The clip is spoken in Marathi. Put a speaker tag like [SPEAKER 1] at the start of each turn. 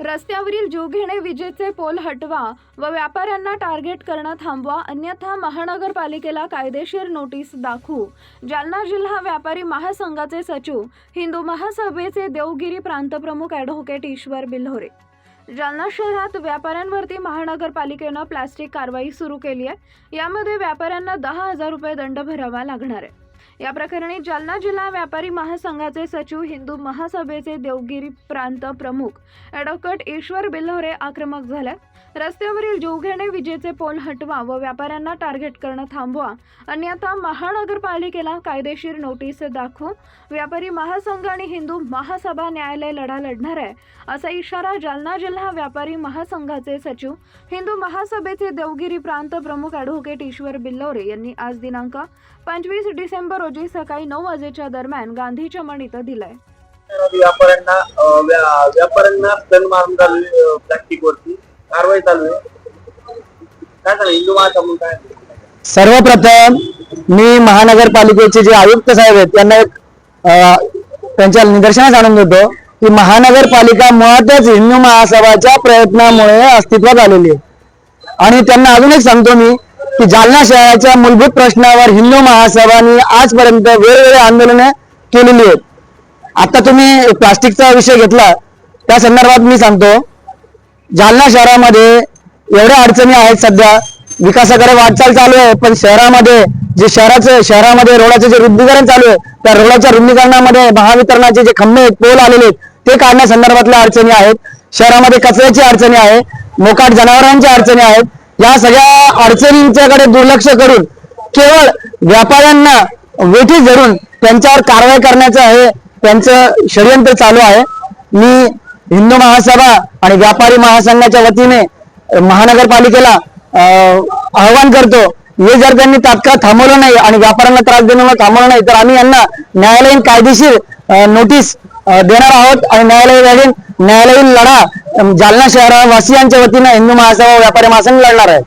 [SPEAKER 1] रस्त्यावरील जीवघेणे विजेचे पोल हटवा व व्यापाऱ्यांना टार्गेट करणं थांबवा अन्यथा महानगरपालिकेला कायदेशीर नोटीस दाखवू. जालना जिल्हा व्यापारी महासंघाचे सचिव हिंदू महासभेचे देवगिरी प्रांतप्रमुख ॲडव्होकेट ईश्वर बिल्होरे. जालना शहरात व्यापाऱ्यांवरती महानगरपालिकेनं प्लास्टिक कारवाई सुरू केली आहे. यामध्ये व्यापाऱ्यांना दहा हजार रुपये दंड भरावा लागणार आहे. या प्रकरणी जालना जिल्हा व्यापारी महासंघाचे सचिव हिंदू महासभेचे देवगिरी प्रांत प्रमुख ॲडव्होकेट ईश्वर बिल्होरे आक्रमक झाले रस्त्यावरील जीवघेणे विजेचे पोल हटवा व व्यापाऱ्यांना टार्गेट करणं थांबवा. अन्यथा महानगरपालिकेला कायदेशीर नोटीस दाखवू व्यापारी महासंघ आणि हिंदू महासभा न्यायालय लढा लढणार आहे असा इशारा जालना जिल्हा व्यापारी महासंघाचे सचिव हिंदू महासभेचे देवगिरी प्रांत प्रमुख ॲडव्होकेट ईश्वर बिल्लोरे यांनी आज दिनांक पंचवीस डिसेंबर रोजी सकाळी नऊ वाजेच्या दरम्यान गांधी चमण इथं दिलाय.
[SPEAKER 2] व्यापाऱ्यांना व्यापाऱ्यांना मारून चालू आहे प्लास्टिक वरती कारवाई चालू आहे. काय झालं? हिंदू काय?
[SPEAKER 3] सर्वप्रथम मी महानगरपालिकेचे जे आयुक्त साहेब आहेत त्यांना एक अं, त्यांच्या निदर्शनास आणून देतो की महानगरपालिका मुळातच हिंदू महासभाच्या प्रयत्नामुळे अस्तित्वात आलेली आहे. आणि त्यांना अजून एक सांगतो मी की जालना शहराच्या मूलभूत प्रश्नावर हिंदू महासभाने आजपर्यंत वेगवेगळे आंदोलने केलेली आहेत. आता तुम्ही प्लास्टिकचा विषय घेतला त्या संदर्भात मी सांगतो जालना शहरामध्ये एवढ्या अडचणी आहेत सध्या. विकासाकडे वाटचाल चालू आहे पण शहरामध्ये जे शहराचं शहरामध्ये रोडाचं जे रुंदीकरण चालू आहे त्या रोडाच्या रुंदीकरणामध्ये महावितरणाचे जे खंबे आहेत पोल आलेले आहेत ते काढण्यासंदर्भातल्या अडचणी आहेत. शहरामध्ये कचऱ्याची अडचणी आहे मोकाट जनावरांच्या अडचणी आहेत या सगळ्या अडचणींच्याकडे दुर्लक्ष करून केवळ व्यापाऱ्यांना वेठी धरून त्यांच्यावर कारवाई करण्याचं हे त्यांचं षडयंत्र चालू आहे. मी हिंदू महासभा आणि व्यापारी महासंघाच्या वतीने महानगरपालिकेला आवाहन करतो हे जर त्यांनी तात्काळ थांबवलं नाही आणि व्यापाऱ्यांना त्रास देणं थांबवलं नाही तर आम्ही यांना न्यायालयीन कायदेशीर नोटीस देणार आहोत आणि न्यायालयीन न्यायालयीन लढा जालना शहरवासियांच्या वतीनं हिंदू महासभा व्यापारी महासंघ लढणार आहे.